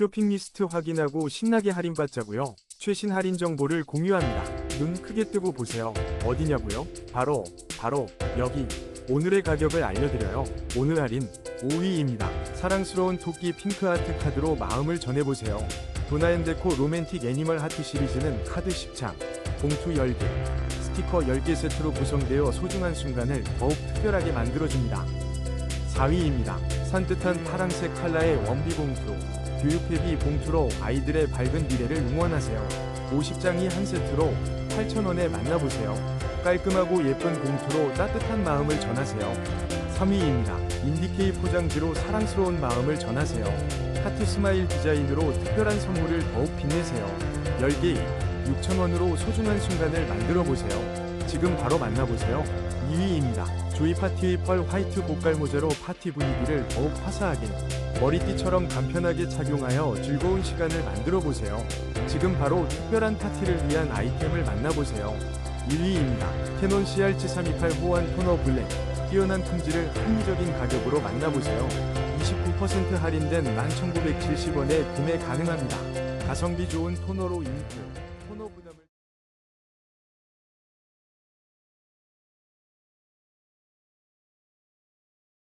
쇼핑 리스트 확인하고 신나게 할인받자고요. 최신 할인 정보를 공유합니다. 눈 크게 뜨고 보세요. 어디냐고요? 바로 바로 여기. 오늘의 가격을 알려드려요. 오늘 할인 5위입니다. 사랑스러운 토끼 핑크 하트 카드로 마음을 전해보세요. 도나앤데코 로맨틱 애니멀 하트 시리즈는 카드 10장, 봉투 10개, 스티커 10개 세트로 구성되어 소중한 순간을 더욱 특별하게 만들어줍니다. 4위입니다. 산뜻한 파랑색 컬러의 원비 봉투, 교육회비 봉투로 아이들의 밝은 미래를 응원하세요. 50장이 한 세트로 8,000원에 만나보세요. 깔끔하고 예쁜 봉투로 따뜻한 마음을 전하세요. 3위입니다. 인디케이 포장지로 사랑스러운 마음을 전하세요. 하트 스마일 디자인으로 특별한 선물을 더욱 빛내세요. 10개 6,000원으로 소중한 순간을 만들어 보세요. 지금 바로 만나보세요. 2위입니다. 조이 파티의 펄 화이트 고깔 모자로 파티 분위기를 더욱 화사하게 머리띠처럼 간편하게 착용하여 즐거운 시간을 만들어 보세요. 지금 바로 특별한 파티를 위한 아이템을 만나보세요. 1위입니다. 캐논 CRG328 호환 토너 블랙 뛰어난 품질을 합리적인 가격으로 만나보세요. 29% 할인된 11,970원에 구매 가능합니다. 가성비 좋은 토너로 인트 토너 분할